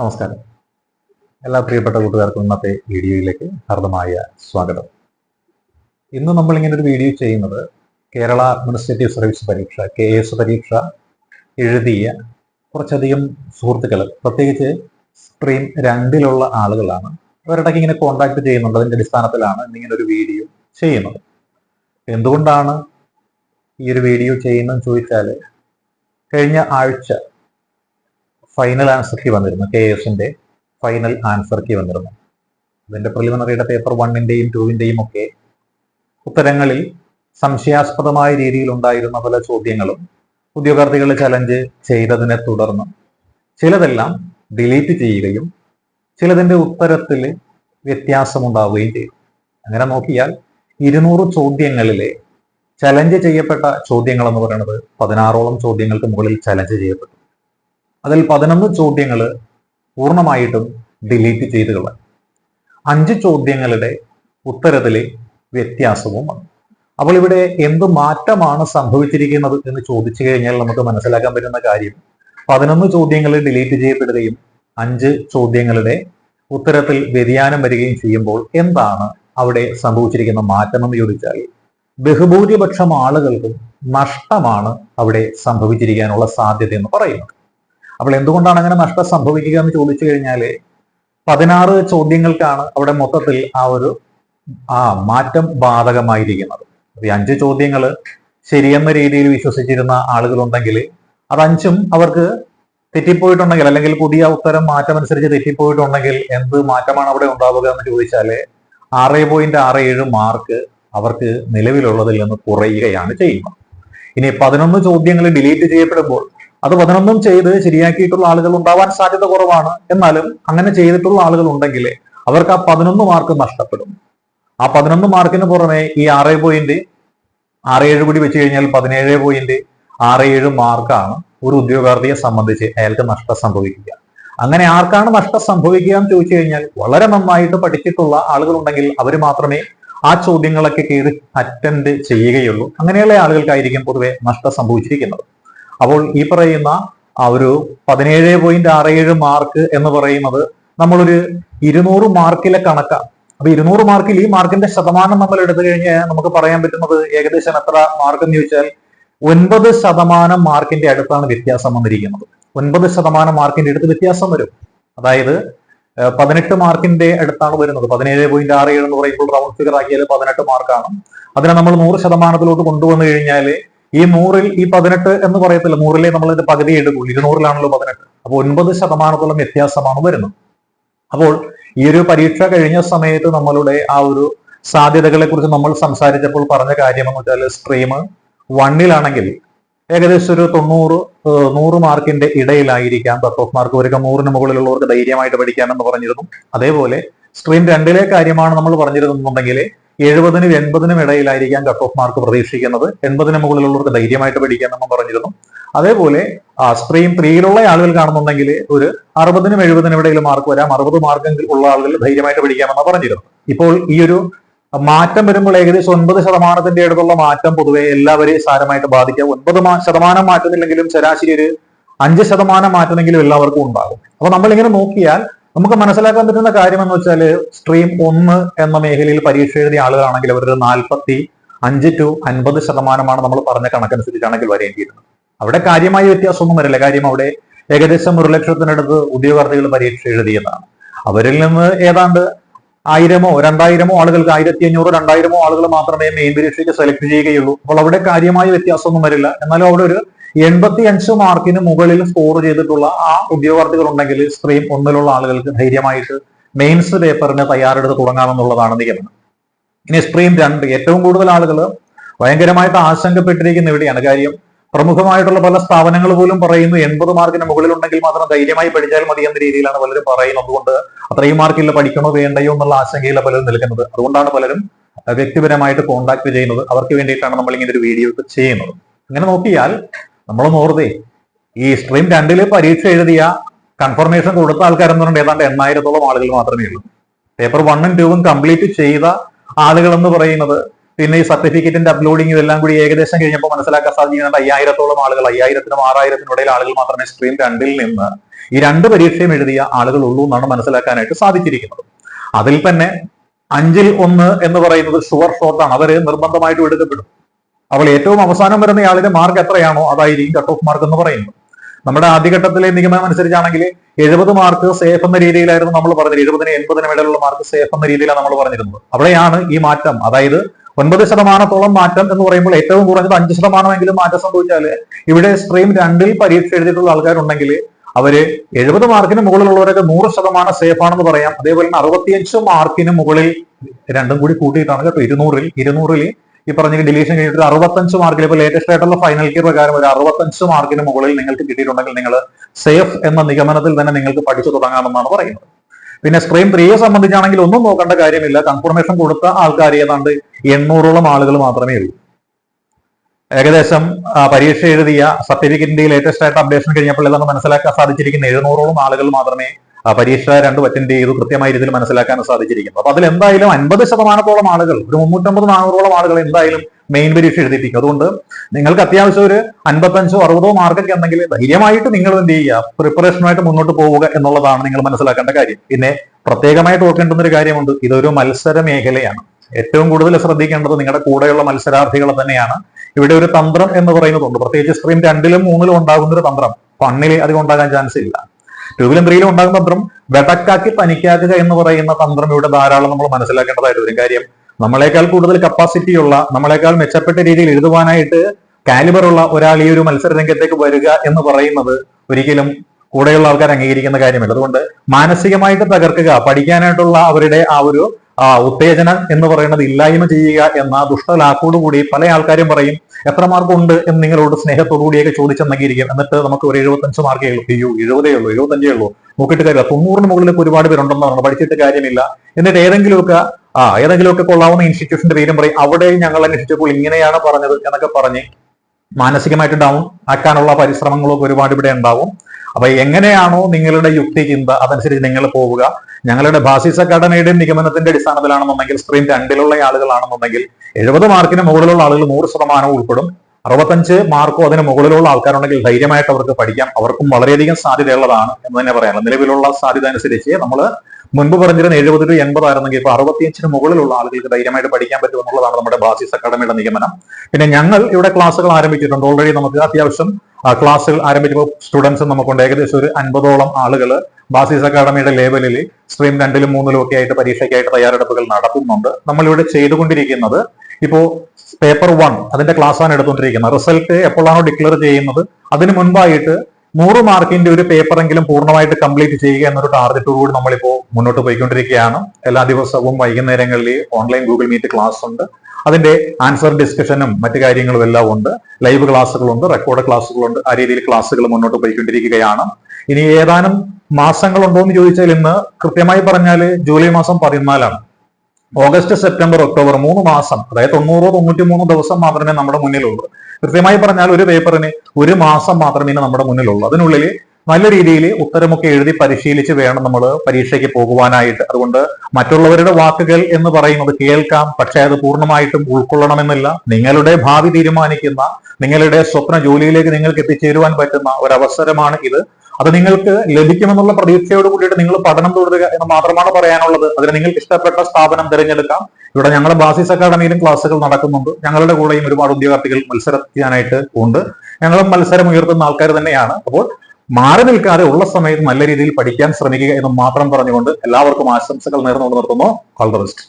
നമസ്കാരം. എല്ലാ പ്രിയപ്പെട്ട കൂട്ടുകാർക്കും ഇന്നത്തെ വീഡിയോയിലേക്ക് ഹർദമായ സ്വാഗതം. ഇന്ന് നമ്മൾ ഇങ്ങനെ ഒരു വീഡിയോ ചെയ്യുന്നത് കേരള അഡ്മിനിസ്ട്രേറ്റീവ് സർവീസ് പരീക്ഷ കെ എസ് പരീക്ഷ എഴുതിയ കുറച്ചധികം സുഹൃത്തുക്കൾ പ്രത്യേകിച്ച് സ്ട്രീം രണ്ടിലുള്ള ആളുകളാണ്. അവരുടെ ഇങ്ങനെ കോണ്ടാക്ട് ചെയ്യുന്നുണ്ട് അതിന്റെ അടിസ്ഥാനത്തിലാണ് ഇന്നിങ്ങനെ ഒരു വീഡിയോ ചെയ്യുന്നത്. എന്തുകൊണ്ടാണ് ഈ ഒരു വീഡിയോ ചെയ്യുന്നതെന്ന് ചോദിച്ചാൽ കഴിഞ്ഞ ആഴ്ച ഫൈനൽ ആൻസർ കീ വന്നിരുന്നു. കെ എസിന്റെ ഫൈനൽ ആൻസർ കീ വന്നിരുന്നു. അതിന്റെ പ്രിലിമിനറിയുടെ പേപ്പർ വണ്ണിന്റെയും ടൂവിന്റെയും ഒക്കെ ഉത്തരങ്ങളിൽ സംശയാസ്പദമായ രീതിയിൽ ഉണ്ടായിരുന്ന പല ചോദ്യങ്ങളും ഉദ്യോഗാർത്ഥികൾ ചലഞ്ച് ചെയ്തതിനെ തുടർന്ന് ചിലതെല്ലാം ഡിലീറ്റ് ചെയ്യുകയും ചിലതിന്റെ ഉത്തരത്തിൽ വ്യത്യാസമുണ്ടാവുകയും ചെയ്തു. അങ്ങനെ നോക്കിയാൽ ഇരുന്നൂറ് ചോദ്യങ്ങളിലെ ചലഞ്ച് ചെയ്യപ്പെട്ട ചോദ്യങ്ങൾ എന്ന് പറയുന്നത് പതിനാറോളം ചോദ്യങ്ങൾക്ക് മുകളിൽ ചലഞ്ച് ചെയ്യപ്പെട്ടു. അതിൽ പതിനൊന്ന് ചോദ്യങ്ങൾ പൂർണമായിട്ടും ഡിലീറ്റ് ചെയ്ത് കളഞ്ഞു അഞ്ച് ചോദ്യങ്ങളുടെ ഉത്തരത്തിൽ വ്യത്യാസവും വന്നു. അപ്പോൾ ഇവിടെ എന്ത് മാറ്റമാണ് സംഭവിച്ചിരിക്കുന്നത് എന്ന് ചോദിച്ചു കഴിഞ്ഞാൽ നമുക്ക് മനസ്സിലാക്കാൻ പറ്റുന്ന കാര്യം പതിനൊന്ന് ചോദ്യങ്ങൾ ഡിലീറ്റ് ചെയ്യപ്പെടുകയും അഞ്ച് ചോദ്യങ്ങളുടെ ഉത്തരത്തിൽ വ്യതിയാനം വരികയും ചെയ്യുമ്പോൾ എന്താണ് അവിടെ സംഭവിച്ചിരിക്കുന്ന മാറ്റം എന്ന് ചോദിച്ചാൽ ബഹുഭൂരിപക്ഷം ആളുകൾക്കും നഷ്ടമാണ് അവിടെ സംഭവിച്ചിരിക്കാനുള്ള സാധ്യത എന്ന് പറയുന്നത്. അപ്പോൾ എന്തുകൊണ്ടാണ് അങ്ങനെ നഷ്ടം സംഭവിക്കുക എന്ന് ചോദിച്ചു കഴിഞ്ഞാൽ പതിനാറ് ചോദ്യങ്ങൾക്കാണ് അവിടെ മൊത്തത്തിൽ ആ ഒരു ആ മാറ്റം ബാധകമായിരിക്കുന്നത്. ഈ അഞ്ച് ചോദ്യങ്ങൾ ശരിയെന്ന രീതിയിൽ വിശ്വസിച്ചിരുന്ന ആളുകളുണ്ടെങ്കിൽ അത് അഞ്ചും അവർക്ക് തെറ്റിപ്പോയിട്ടുണ്ടെങ്കിൽ അല്ലെങ്കിൽ പുതിയ ഉത്തരം മാറ്റം അനുസരിച്ച് തെറ്റിപ്പോയിട്ടുണ്ടെങ്കിൽ എന്ത് മാറ്റമാണ് അവിടെ ഉണ്ടാവുക എന്ന് ചോദിച്ചാൽ ആറ് പോയിന്റ് ആറ് ഏഴ് മാർക്ക് അവർക്ക് നിലവിലുള്ളതിൽ നിന്ന് കുറയുകയാണ് ചെയ്യുന്നത്. ഇനി പതിനൊന്ന് ചോദ്യങ്ങൾ ഡിലീറ്റ് ചെയ്യപ്പെടുമ്പോൾ അത് പതിനൊന്നും ചെയ്ത് ശരിയാക്കിയിട്ടുള്ള ആളുകൾ ഉണ്ടാവാൻ സാധ്യത കുറവാണ്. എന്നാലും അങ്ങനെ ചെയ്തിട്ടുള്ള ആളുകൾ ഉണ്ടെങ്കിൽ അവർക്ക് ആ പതിനൊന്ന് മാർക്ക് നഷ്ടപ്പെടും. ആ പതിനൊന്ന് മാർക്കിന് പുറമെ ഈ ആറ് പോയിന്റ് ആറ് ഏഴ് കൂടി വെച്ച് കഴിഞ്ഞാൽ പതിനേഴ് പോയിന്റ് ആറ് ഏഴ് മാർക്കാണ് ഒരു ഉദ്യോഗാർത്ഥിയെ സംബന്ധിച്ച് അയാൾക്ക് നഷ്ടം സംഭവിക്കുക. അങ്ങനെ ആർക്കാണ് നഷ്ടം സംഭവിക്കുക എന്ന് ചോദിച്ചു കഴിഞ്ഞാൽ വളരെ നന്നായിട്ട് പഠിച്ചിട്ടുള്ള ആളുകൾ ഉണ്ടെങ്കിൽ അവർ മാത്രമേ ആ ചോദ്യങ്ങളൊക്കെ കയറി അറ്റൻഡ് ചെയ്യുകയുള്ളൂ. അങ്ങനെയുള്ള ആളുകൾക്കായിരിക്കും പൊതുവെ നഷ്ടം സംഭവിച്ചിരിക്കുന്നത്. അപ്പോൾ ഈ പറയുന്ന ആ ഒരു പതിനേഴ് പോയിന്റ് ആറ് ഏഴ് മാർക്ക് എന്ന് പറയുന്നത് നമ്മളൊരു ഇരുന്നൂറ് മാർക്കിലെ കണക്കാണ് അപ്പൊ ഇരുന്നൂറ് മാർക്കിൽ ഈ മാർക്കിന്റെ ശതമാനം നമ്മൾ എടുത്തു കഴിഞ്ഞാൽ നമുക്ക് പറയാൻ പറ്റുന്നത് ഏകദേശം എത്ര മാർക്ക് എന്ന് ചോദിച്ചാൽ ഒൻപത് ശതമാനം മാർക്കിന്റെ അടുത്താണ് വ്യത്യാസം വന്നിരിക്കുന്നത്. ഒൻപത് ശതമാനം മാർക്കിന്റെ അടുത്ത് വ്യത്യാസം വരും. അതായത് പതിനെട്ട് മാർക്കിന്റെ അടുത്താണ് വരുന്നത്. പതിനേഴ് പോയിന്റ് ആറ് ഏഴ് എന്ന് പറയുമ്പോൾ റൗണ്ട് ഫിഗർ ആക്കിയാൽ പതിനെട്ട് മാർക്കാണ് അതിനെ നമ്മൾ നൂറ് ശതമാനത്തിലോട്ട് കൊണ്ടുവന്നു കഴിഞ്ഞാൽ ഈ നൂറിൽ ഈ പതിനെട്ട് എന്ന് പറയത്തില്ല. നൂറിലെ നമ്മൾ ഇതിന്റെ പകുതി എടുക്കുള്ളൂ ഇരുന്നൂറിലാണല്ലോ പതിനെട്ട്. അപ്പോൾ ഒൻപത് ശതമാനത്തോളം വ്യത്യാസമാണ് വരുന്നത്. അപ്പോൾ ഈ ഒരു പരീക്ഷ കഴിഞ്ഞ സമയത്ത് നമ്മളുടെ ആ ഒരു സാധ്യതകളെ കുറിച്ച് നമ്മൾ സംസാരിച്ചപ്പോൾ പറഞ്ഞ കാര്യം എന്ന് വെച്ചാൽ സ്ട്രീം വണ്ണിലാണെങ്കിൽ ഏകദേശം ഒരു തൊണ്ണൂറ് നൂറ് മാർക്കിന്റെ ഇടയിലായിരിക്കാം. കട്ട് ഓഫ് മാർക്ക് വരിക നൂറിന് മുകളിലുള്ളവർക്ക് ധൈര്യമായിട്ട് പഠിക്കാമെന്ന് പറഞ്ഞിരുന്നു. അതേപോലെ സ്ട്രീം രണ്ടിലെ കാര്യമാണ് നമ്മൾ പറഞ്ഞിരുന്നുണ്ടെങ്കിൽ എഴുപതിനും എൺപതിനും ഇടയിലായിരിക്കാം കട്ട് ഓഫ് മാർക്ക് പ്രതീക്ഷിക്കുന്നത്. എൺപതിന് മുകളിലുള്ളവർക്ക് ധൈര്യമായിട്ട് പഠിക്കാമെന്നും പറഞ്ഞിരുന്നു. അതേപോലെ സ്ട്രീം ത്രീയിലുള്ള ആളുകൾ കാണുന്നുണ്ടെങ്കിൽ ഒരു അറുപതിനും എഴുപതിനും ഇടയിൽ മാർക്ക് വരാം. അറുപത് മാർക്കെങ്കിൽ ഉള്ള ആളുകൾ ധൈര്യമായിട്ട് പഠിക്കാമെന്ന് പറഞ്ഞിരുന്നു ഇപ്പോൾ ഈ ഒരു മാറ്റം വരുമ്പോൾ ഏകദേശം ഒൻപത് ശതമാനത്തിന്റെ അടുത്തുള്ള മാറ്റം പൊതുവെ എല്ലാവരെയും സാരമായിട്ട് ബാധിക്കാം. ഒൻപത് ശതമാനം മാറ്റുന്നില്ലെങ്കിലും ശരാശരി ഒരു അഞ്ച് ശതമാനം മാറ്റുന്നെങ്കിലും എല്ലാവർക്കും ഉണ്ടാകും. അപ്പൊ നമ്മളിങ്ങനെ നോക്കിയാൽ നമുക്ക് മനസ്സിലാക്കാൻ പറ്റുന്ന കാര്യം എന്ന് വെച്ചാൽ സ്ട്രീം ഒന്ന് എന്ന മേഖലയിൽ പരീക്ഷ എഴുതിയ ആളുകളാണെങ്കിൽ അവരൊരു നാൽപ്പത്തി അഞ്ച് ടു അൻപത് ശതമാനമാണ് നമ്മൾ പറഞ്ഞ കണക്കനുസരിച്ചാണെങ്കിൽ വരേണ്ടിയിരുന്നത്. അവിടെ കാര്യമായ വ്യത്യാസമൊന്നും വരില്ല. കാര്യം അവിടെ ഏകദേശം ഒരു ലക്ഷത്തിനടുത്ത് ഉദ്യോഗാർത്ഥികൾ പരീക്ഷ എഴുതിയതാണ് അവരിൽ നിന്ന് ഏതാണ്ട് ആയിരമോ രണ്ടായിരമോ ആളുകൾക്ക് ആയിരത്തി അഞ്ഞൂറ് രണ്ടായിരമോ ആളുകൾ മാത്രമേ മെയിൻ പരീക്ഷയ്ക്ക് സെലക്ട് ചെയ്യുകയുള്ളൂ. അപ്പോൾ അവിടെ കാര്യമായ വ്യത്യാസമൊന്നും വരില്ല. എന്നാലും അവിടെ ഒരു എൺപത്തി അഞ്ച് മാർക്കിന് മുകളിൽ സ്കോർ ചെയ്തിട്ടുള്ള ആ ഉദ്യോഗാർത്ഥികൾ ഉണ്ടെങ്കിൽ സ്ട്രീം ഒന്നിലുള്ള ആളുകൾക്ക് ധൈര്യമായിട്ട് മെയിൻസ് പേപ്പറിന് തയ്യാറെടുത്ത് തുടങ്ങാമെന്നുള്ളതാണ് നിഗമനം. ഇനി സ്ട്രീം രണ്ട്. ഏറ്റവും കൂടുതൽ ആളുകൾ ഭയങ്കരമായിട്ട് ആശങ്കപ്പെട്ടിരിക്കുന്ന ഇവിടെയാണ്. കാര്യം പ്രമുഖമായിട്ടുള്ള പല സ്ഥാപനങ്ങൾ പോലും പറയുന്നു എൺപത് മാർക്കിന് മുകളിലുണ്ടെങ്കിൽ മാത്രം ധൈര്യമായി പഠിച്ചാൽ മതി എന്ന രീതിയിലാണ് പലരും പറയുന്നത്. അതുകൊണ്ട് അത്രയും മാർക്കില്ല പഠിക്കണോ വേണ്ടയോ എന്നുള്ള ആശങ്കയില്ല പലരും നിൽക്കുന്നത്. അതുകൊണ്ടാണ് പലരും വ്യക്തിപരമായിട്ട് കോൺടാക്ട് ചെയ്യുന്നത്. അവർക്ക് വേണ്ടിയിട്ടാണ് നമ്മൾ ഇങ്ങനെ ഒരു വീഡിയോ ചെയ്യുന്നത്. അങ്ങനെ നോക്കിയാൽ നമ്മൾ ഓർത്തേ ഈ സ്ട്രീം രണ്ടിൽ പരീക്ഷ എഴുതിയ കൺഫർമേഷൻ കൊടുത്ത ആൾക്കാരെന്ന് പറയുന്നത് ഏതാണ്ട് എണ്ണായിരത്തോളം ആളുകൾ മാത്രമേ ഉള്ളൂ. പേപ്പർ വണ്ണും ടൂവും കംപ്ലീറ്റ് ചെയ്ത ആളുകൾ എന്ന് പറയുന്നത് പിന്നെ ഈ സർട്ടിഫിക്കറ്റിന്റെ അപ്ലോഡിംഗ് ഇതെല്ലാം കൂടി ഏകദേശം കഴിഞ്ഞപ്പോൾ മനസ്സിലാക്കാൻ സാധിക്കുന്നുണ്ട് അയ്യായിരത്തോളം ആളുകൾ അയ്യായിരത്തിനും ആറായിരത്തിനും ഇടയിൽ ആളുകൾ മാത്രമേ സ്ട്രീം രണ്ടിൽ നിന്ന് ഈ രണ്ട് പരീക്ഷയും എഴുതിയ ആളുകൾ ഉള്ളൂ എന്നാണ് മനസ്സിലാക്കാനായിട്ട് സാധിച്ചിരിക്കുന്നത്. അതിൽ തന്നെ അഞ്ചിൽ ഒന്ന് എന്ന് പറയുന്നത് ഷുവർ ഷോട്ടാണ് അവർ നിർബന്ധമായിട്ടും എടുക്കപ്പെടും. അപ്പോൾ ഏറ്റവും അവസാനം വരുന്ന ആളിന്റെ മാർക്ക് എത്രയാണോ അതായിരിക്കും കട്ട് ഓഫ് മാർക്ക് എന്ന് പറയുന്നത്. നമ്മുടെ ആദ്യഘട്ടത്തിലെ നിഗമനം അനുസരിച്ചാണെങ്കിൽ എഴുപത് മാർക്ക് സേഫ് എന്ന രീതിയിലായിരുന്നു നമ്മൾ പറഞ്ഞത്. എഴുപതിന് എൺപതിനും ഇടയിലുള്ള മാർക്ക് സേഫ് എന്ന രീതിയിലാണ് നമ്മൾ പറഞ്ഞിരുന്നത്. അവിടെയാണ് ഈ മാറ്റം. അതായത് ഒൻപത് ശതമാനത്തോളം മാറ്റം എന്ന് പറയുമ്പോൾ ഏറ്റവും കുറഞ്ഞത് അഞ്ച് ശതമാനമെങ്കിലും മാറ്റം സംഭവിച്ചാൽ ഇവിടെ സ്ട്രീം രണ്ടിൽ പരീക്ഷ എഴുതിയിട്ടുള്ള ആൾക്കാരുണ്ടെങ്കിൽ അവർ എഴുപത് മാർക്കിന് മുകളിലുള്ളവരൊക്കെ നൂറ് ശതമാനം സേഫ് ആണെന്ന് പറയാം. അതേപോലെ തന്നെ അറുപത്തിയഞ്ച് മാർക്കിന് മുകളിൽ രണ്ടും കൂടി കൂട്ടിയിട്ടാണ് കേട്ടോ. ഇരുന്നൂറിൽ ഇരുന്നൂറിൽ ഈ പറഞ്ഞ ഡിലീഷൻ കഴിഞ്ഞിട്ട് ഒരു അറുപത്തഞ്ച് മാർക്കിൽ ഇപ്പോൾ ലേറ്റസ്റ്റ് ആയിട്ടുള്ള ഫൈനൽ ഇയർ പ്രകാരം ഒരു അറുപത്തഞ്ച് മാർക്കിന് മുകളിൽ നിങ്ങൾക്ക് കിട്ടിയിട്ടുണ്ടെങ്കിൽ നിങ്ങൾ സേഫ് എന്ന നിഗമനത്തിൽ തന്നെ നിങ്ങൾക്ക് പഠിച്ചു തുടങ്ങാമെന്നാണ് പറയുന്നത്. പിന്നെ സ്ട്രീം ത്രീയെ സംബന്ധിച്ചാണെങ്കിൽ ഒന്നും നോക്കേണ്ട കാര്യമില്ല. കൺഫർമേഷൻ കൊടുത്ത ആൾക്കാർ ഏതാണ്ട് എണ്ണൂറോളം ആളുകൾ മാത്രമേ ഉള്ളൂ. ഏകദേശം പരീക്ഷ എഴുതിയ സർട്ടിഫിക്കറ്റിന്റെ ലേറ്റസ്റ്റ് ആയിട്ട് അപ്ഡേഷൻ കഴിഞ്ഞപ്പോൾ ഇതാണ് മനസ്സിലാക്കാൻ സാധിച്ചിരിക്കുന്ന എഴുന്നൂറോളം ആളുകൾ മാത്രമേ പരീക്ഷ രണ്ടും അറ്റൻഡ് ചെയ്തു കൃത്യമായ രീതിയിൽ മനസ്സിലാക്കാൻ സാധിച്ചിരിക്കുന്നു. അപ്പൊ അതിൽ എന്തായാലും അൻപത് ശതമാനത്തോളം ആളുകൾ ഒരു മുന്നൂറ്റമ്പത് നാനൂറോളം ആളുകൾ എന്തായാലും മെയിൻ പരീക്ഷ എഴുതിപ്പിക്കും അതുകൊണ്ട് നിങ്ങൾക്ക് അത്യാവശ്യം ഒരു അൻപത്തഞ്ചോ അറുപതോ മാർക്കൊക്കെ ഉണ്ടെങ്കിൽ ധൈര്യമായിട്ട് നിങ്ങൾ എന്ത് ചെയ്യുക പ്രിപ്പറേഷനുമായിട്ട് മുന്നോട്ട് പോവുക എന്നുള്ളതാണ് നിങ്ങൾ മനസ്സിലാക്കേണ്ട കാര്യം. പിന്നെ പ്രത്യേകമായിട്ട് ഓർക്കേണ്ടുന്ന ഒരു കാര്യമുണ്ട് ഇതൊരു മത്സര മേഖലയാണ്. ഏറ്റവും കൂടുതൽ ശ്രദ്ധിക്കേണ്ടത് നിങ്ങളുടെ കൂടെയുള്ള മത്സരാർത്ഥികളെ തന്നെയാണ്. ഇവിടെ ഒരു തന്ത്രം എന്ന് പറയുന്നതുണ്ട്. പ്രത്യേകിച്ച് സ്ട്രീം രണ്ടിലും മൂന്നിലും ഉണ്ടാകുന്ന ഒരു തന്ത്രം. ഫണ്ണിൽ അധികം ഉണ്ടാകാൻ ചാൻസ് ഇല്ല. ടൂവിലും ത്രീയിലും ഉണ്ടാകുന്ന തന്ത്രം വെടക്കാക്കി തനിക്കാക്കുക എന്ന് പറയുന്ന തന്ത്രം ഇവിടെ ധാരാളം നമ്മൾ മനസ്സിലാക്കേണ്ടതായിട്ട് വരും. കാര്യം നമ്മളെക്കാൾ കൂടുതൽ കപ്പാസിറ്റി ഉള്ള നമ്മളെക്കാൾ മെച്ചപ്പെട്ട രീതിയിൽ എഴുതുവാനായിട്ട് കാലിബറുള്ള ഒരാൾ ഈ ഒരു മത്സര രംഗത്തേക്ക് വരിക എന്ന് പറയുന്നത് ഒരിക്കലും കൂടെയുള്ള ആൾക്കാർ അംഗീകരിക്കുന്ന കാര്യമല്ല. അതുകൊണ്ട് മാനസികമായിട്ട് തകർക്കുക പഠിക്കാനായിട്ടുള്ള അവരുടെ ആ ഒരു ഉത്തേജനം എന്ന് പറയുന്നത് ഇല്ലായ്മ ചെയ്യുക എന്ന ദുഷ്ടലാക്കോടുകൂടി പല ആൾക്കാരും പറയും എത്ര മാർക്ക് ഉണ്ട് എന്ന് നിങ്ങളോട് സ്നേഹത്തോടു കൂടിയൊക്കെ ചോദിച്ചെന്നെങ്കിരിക്കും എന്നിട്ട് നമുക്ക് ഒരു എഴുപത്തഞ്ച് മാർക്കേ ഉള്ളൂ. അയ്യോ എഴുപതേ ഉള്ളൂ എഴുപത്തഞ്ചേ ഉള്ളൂ. നോക്കിയിട്ട് കാര്യമില്ല. തൊണ്ണൂറിന് മുകളിലേക്ക് ഒരുപാട് പേരുണ്ടെന്ന് പറഞ്ഞു. പഠിച്ചിട്ട് കാര്യമില്ല. എന്നിട്ട് ഏതെങ്കിലുമൊക്കെ ആ ഏതെങ്കിലുമൊക്കെ കൊള്ളാവുന്ന ഇൻസ്റ്റിറ്റ്യൂഷന്റെ പേരും പറയും. അവിടെ ഞങ്ങൾ അന്വേഷിച്ചപ്പോൾ ഇങ്ങനെയാണ് പറഞ്ഞത് എന്നൊക്കെ പറഞ്ഞ് മാനസികമായിട്ട് ഡൗൺ ആക്കാനുള്ള പരിശ്രമങ്ങളൊക്കെ ഒരുപാട് ഇവിടെ ഉണ്ടാവും. അപ്പൊ എങ്ങനെയാണോ നിങ്ങളുടെ യുക്തി ചിന്ത അതനുസരിച്ച് നിങ്ങൾ പോവുക. ഞങ്ങളുടെ ഭാസിസ് അക്കാഡമിയുടെ നിഗമനത്തിന്റെ അടിസ്ഥാനത്തിലാണെന്നുണ്ടെങ്കിൽ സ്ക്രീൻ രണ്ടിലുള്ള ആളുകളാണെന്നുണ്ടെങ്കിൽ എഴുപത് മാർക്കിന് മുകളിലുള്ള ആളുകൾ നൂറ് ശതമാനവും ഉൾപ്പെടും. അറുപത്തഞ്ച് മാർക്കോ അതിന് മുകളിലുള്ള ആൾക്കാരുണ്ടെങ്കിൽ ധൈര്യമായിട്ട് അവർക്ക് പഠിക്കാം. അവർക്കും വളരെയധികം സാധ്യതയുള്ളതാണ് എന്ന് തന്നെ പറയാനുള്ളത്. നിലവിലുള്ള സാധ്യത അനുസരിച്ച് നമ്മൾ മുൻപ് പറഞ്ഞിരുന്ന എഴുപത് ടു എൺപതായിരുന്നെങ്കിൽ ഇപ്പൊ അറുപത്തിയഞ്ചിന് മുകളിലുള്ള ആളുകൾക്ക് ധൈര്യമായിട്ട് പഠിക്കാൻ പറ്റും എന്നുള്ളതാണ് നമ്മുടെ ബാസിസ് അക്കാഡമിയുടെ നിഗമനം. പിന്നെ ഞങ്ങൾ ഇവിടെ ക്ലാസ്സുകൾ ആരംഭിച്ചിട്ടുണ്ട്. ഓൾറെഡി നമുക്ക് അത്യാവശ്യം ക്ലാസ്സുകൾ ആരംഭിച്ചപ്പോൾ സ്റ്റുഡൻസ് നമുക്കുണ്ട്. ഏകദേശം ഒരു അൻപതോളം ആളുകൾ ബാസിസ് അക്കാഡമിയുടെ ലെവലിൽ സ്ട്രീം രണ്ടിലും മൂന്നിലും ഒക്കെ ആയിട്ട് പരീക്ഷയ്ക്കായിട്ട് തയ്യാറെടുപ്പുകൾ നടത്തുന്നുണ്ട്. നമ്മൾ നമ്മളിവിടെ ചെയ്തുകൊണ്ടിരിക്കുന്നത് ഇപ്പോ പേപ്പർ വൺ അതിന്റെ ക്ലാസ് ആണ് എടുത്തുകൊണ്ടിരിക്കുന്നത്. റിസൾട്ട് എപ്പോഴാണോ ഡിക്ലെയർ ചെയ്യുന്നത് അതിന് മുൻപായിട്ട് നൂറ് മാർക്കിന്റെ ഒരു പേപ്പറെങ്കിലും പൂർണമായിട്ട് കംപ്ലീറ്റ് ചെയ്യുക എന്നൊരു ടാർഗറ്റോടുകൂടി നമ്മളിപ്പോ മുന്നോട്ട് പോയിക്കൊണ്ടിരിക്കുകയാണ്. എല്ലാ ദിവസവും വൈകുന്നേരങ്ങളിൽ ഓൺലൈൻ ഗൂഗിൾ മീറ്റ് ക്ലാസ് ഉണ്ട്. അതിന്റെ ആൻസർ ഡിസ്കഷനും മറ്റു കാര്യങ്ങളും എല്ലാം ഉണ്ട്. ലൈവ് ക്ലാസ്സുകളുണ്ട് റെക്കോർഡ് ക്ലാസ്സുകളുണ്ട് ആ രീതിയിൽ ക്ലാസ്സുകൾ മുന്നോട്ട് പോയിക്കൊണ്ടിരിക്കുകയാണ്. ഇനി ഏതാനും മാസങ്ങളുണ്ടോ എന്ന് ചോദിച്ചാൽ ഇന്ന് കൃത്യമായി പറഞ്ഞാൽ ജൂലൈ മാസം പതിനാലാണ്. ഓഗസ്റ്റ് സെപ്റ്റംബർ ഒക്ടോബർ മൂന്ന് മാസം അതായത് തൊണ്ണൂറോ തൊണ്ണൂറ്റി മൂന്നോ ദിവസം മാത്രമേ നമ്മുടെ മുന്നിലുള്ളൂ. കൃത്യമായി പറഞ്ഞാൽ ഒരു പേപ്പറിന് ഒരു മാസം മാത്രമേ നമ്മുടെ മുന്നിലുള്ളൂ. അതിനുള്ളിൽ നല്ല രീതിയിൽ ഉത്തരമൊക്കെ എഴുതി പരിശീലിച്ച് വേണം നമ്മൾ പരീക്ഷയ്ക്ക് പോകുവാനായിട്ട്. അതുകൊണ്ട് മറ്റുള്ളവരുടെ വാക്കുകൾ എന്ന് പറയുന്നത് കേൾക്കാം പക്ഷേ അത് പൂർണമായിട്ടും ഉൾക്കൊള്ളണമെന്നില്ല. നിങ്ങളുടെ ഭാവി തീരുമാനിക്കുന്ന നിങ്ങളുടെ സ്വപ്ന ജോലിയിലേക്ക് നിങ്ങൾക്ക് എത്തിച്ചേരുവാൻ പറ്റുന്ന ഒരവസരമാണ് ഇത്. അത് നിങ്ങൾക്ക് ലഭിക്കുമെന്നുള്ള പ്രതീക്ഷയോട് കൂടിയിട്ട് നിങ്ങൾ പഠനം തുടരുക എന്ന് മാത്രമാണ് പറയാനുള്ളത്. അതിന് നിങ്ങൾക്ക് ഇഷ്ടപ്പെട്ട സ്ഥാപനം തിരഞ്ഞെടുക്കാം. ഇവിടെ ഞങ്ങളുടെ ബാസിസ് അക്കാഡമിയിലും ക്ലാസ്സുകൾ നടക്കുന്നുണ്ട്. ഞങ്ങളുടെ കൂടെയും ഒരുപാട് ഉദ്യോഗാർത്ഥികൾ മത്സരത്തിനായിട്ട് ഉണ്ട്. ഞങ്ങളും മത്സരം ഉയർത്തുന്ന ആൾക്കാർ തന്നെയാണ്. അപ്പോൾ മാറി നിൽക്കാതെ ഉള്ള സമയത്ത് നല്ല രീതിയിൽ പഠിക്കാൻ ശ്രമിക്കുക എന്ന് മാത്രം പറഞ്ഞുകൊണ്ട് എല്ലാവർക്കും ആശംസകൾ നേർന്നുകൊണ്ട് നിർത്തുന്നു. All the best